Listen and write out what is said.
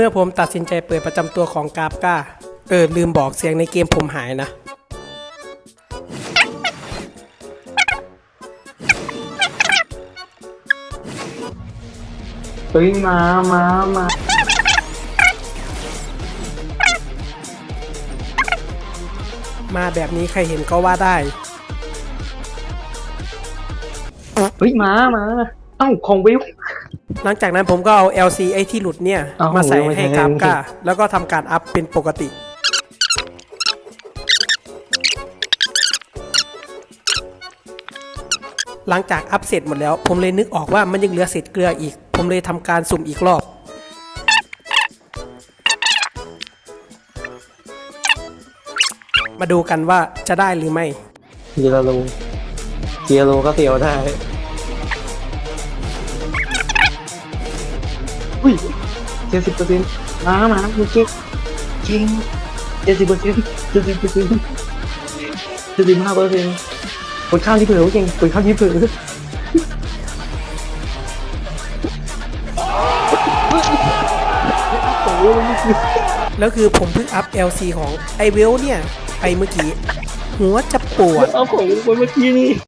เมื่อผมตัดสินใจเปิดประจำตัวของกราฟก้า เออ ลืมบอกเสียงในเกมผมหายนะ เฮ้ยมามามามาแบบนี้ใครเห็นก็ว่าได้ เฮ้ยมามา เอ้าของวิว หลังจากนั้นผมก็เอา LC ไอที่หลุดเนี่ย เอามาใส่ไม่ใช่ให้กราฟก้าไม่ใช่แล้วก็ทำการอัพเป็นปกติ หลังจากอัพเสร็จหมดแล้ว ผมเลยนึกออกว่ามันยังเหลือเศษเกลืออีก ผมเลยทำการสุ่มอีกรอบ มาดูกันว่าจะได้หรือไม่เกียร์โลเกียร์โลก็เตียวได้ อุ้ยเจ็ดสิบเปอร์เซ็นต์มามาเมื่อกี้จริงเจ็ดสิบเปอร์เซ็นต์เจ็ดสิบเปอร์เซ็นต์เจ็ดสิบห้าเปอร์เซ็นต์กดข้ามที่เผลอเก่งกดข้ามที่เผลอแล้วคือผมเพิ่งอัพ LC ของไอเวลเนี่ย ไปเมื่อกี้ หัวจะปวดเอาของไปเมื่อกี้นี่